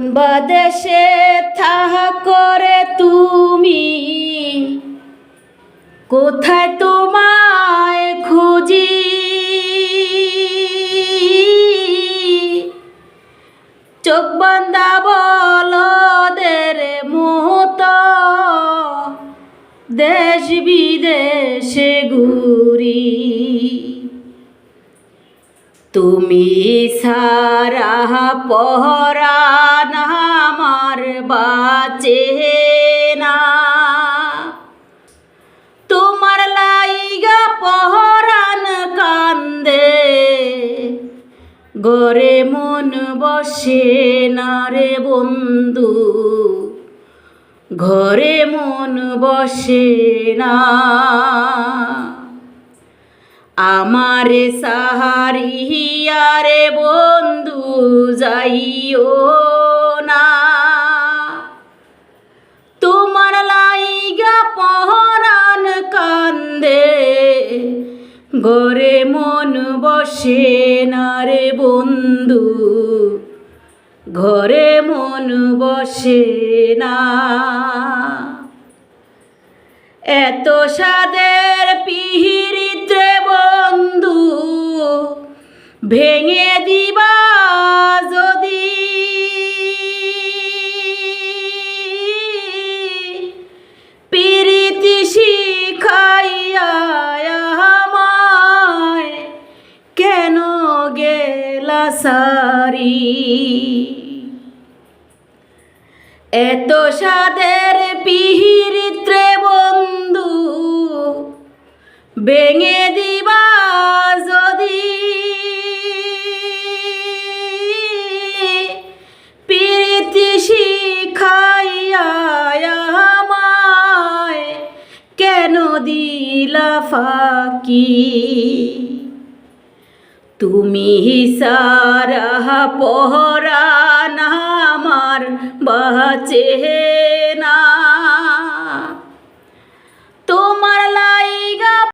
কোন বাদেশে থাহ করে তুমি? কোথায় তোমায় খুঁজি? চোখ বান্দা বলদের মত। দেশ বিদেশে ঘুরি। তুমি সারা পহরান আমার বাঁচে না। তোমার লাইগা পহরান কান্দে, গরে মন বসে না রে বন্ধু। ঘরে মন বসে না। আমারে সাহারিয়ারে বন্ধু যাইও না। তোমার লাইগা পহরান কান্দে, গরে মন বসে না রে বন্ধু। ঘরে মন বসে না। এত সাদের পিহিরিত্রে ভেঙে দিবা যদি। প্রীতি শিখাইয়া কেন গেলা সারি? এত সাদের পিহিরিত্রে বন্ধু ভেঙে দিবা দিলা তুমি সারা পহরান আমার বাঁচে না।